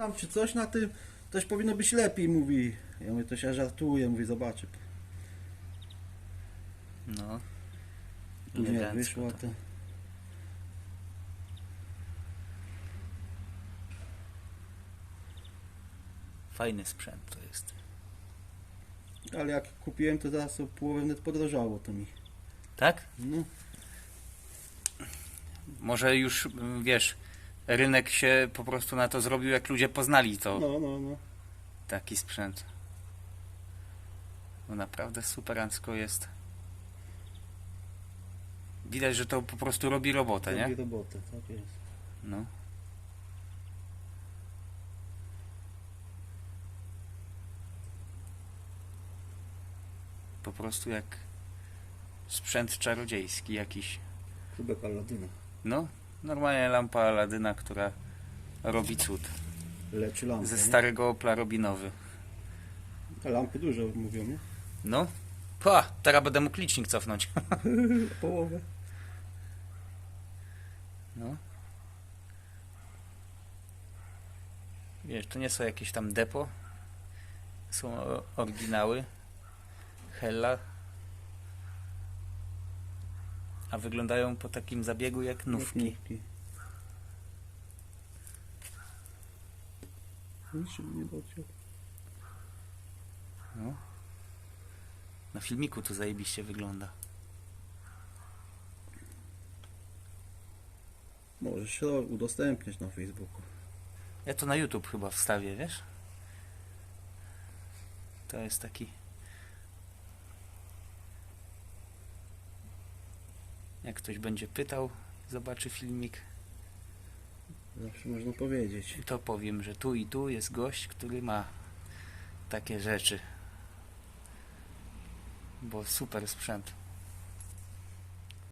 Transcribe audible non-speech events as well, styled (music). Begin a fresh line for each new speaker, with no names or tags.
Znam czy coś na tym, coś powinno być lepiej, mówi. Ja mówię, to się żartuje, mówi, zobaczy.
No.
Później jak wyszło
to.
to...
Fajny sprzęt to jest.
Ale jak kupiłem, to zaraz o połowę net podrożało to mi.
Tak?
No,
Może już, wiesz, rynek się po prostu na to zrobił, jak ludzie poznali to,
no, no, no.
taki sprzęt. No naprawdę superancko jest. Widać, że to po prostu robi robotę, nie?
Robi robotę, tak jest.
No. Po prostu jak sprzęt czarodziejski jakiś.
Chyba Aladyna.
No, normalnie lampa Aladyna, która robi cud.
Leczy lampę,
Ze starego Opla robi nowy.
A lampy dużo mówią, nie?
No. Pa, teraz będę mógł licznik cofnąć. (laughs)
Połowę.
No. Wiesz, to nie są jakieś tam depo. Są oryginały. Hella. A wyglądają po takim zabiegu jak nówki.
Nówki. Nic się nie dociął.
No. Na filmiku to zajebiście wygląda.
Możesz się udostępniać na Facebooku.
Ja to na YouTube chyba wstawię, wiesz? To jest taki. Jak ktoś będzie pytał, zobaczy filmik,
Zawsze można powiedzieć.
to powiem, że tu i tu jest gość, który ma takie rzeczy. Bo super sprzęt.